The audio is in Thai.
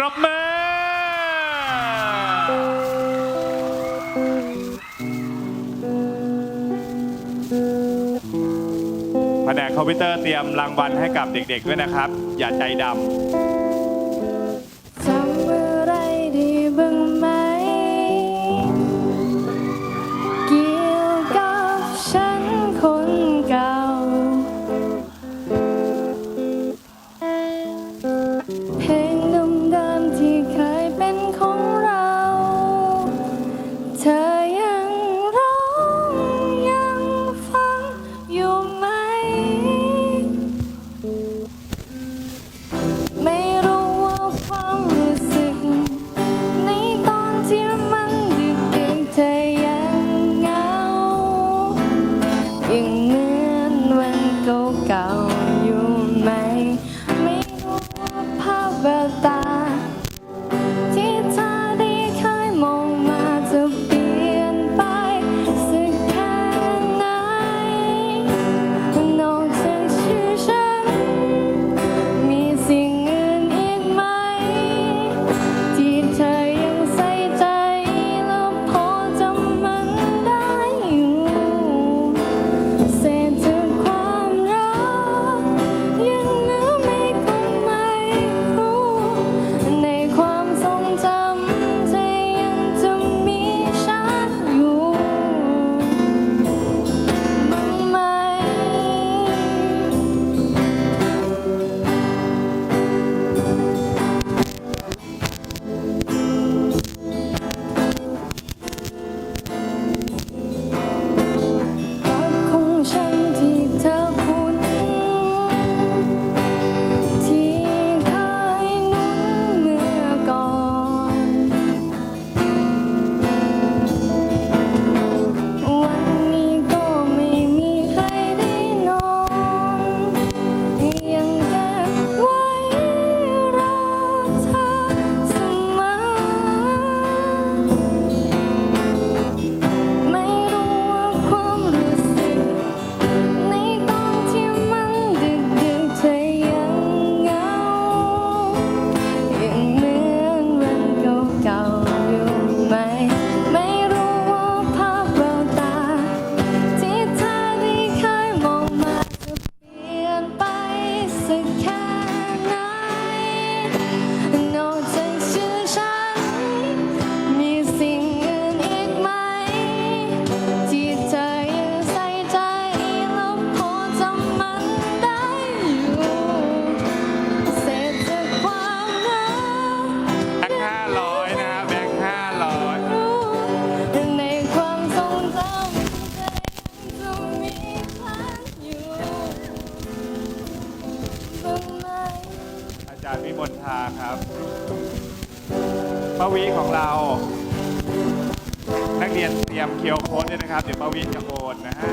ครับแม่ แผนคอมพิวเตอร์เตรียมรางวัลให้กับเด็กๆด้วยนะครับ อย่าใจดำ นทาครับปวีของเรา นักเรียนเตรียมเคียวโค้ดด้วยนะครับ เดี๋ยวปวีจะโอนนะฮะ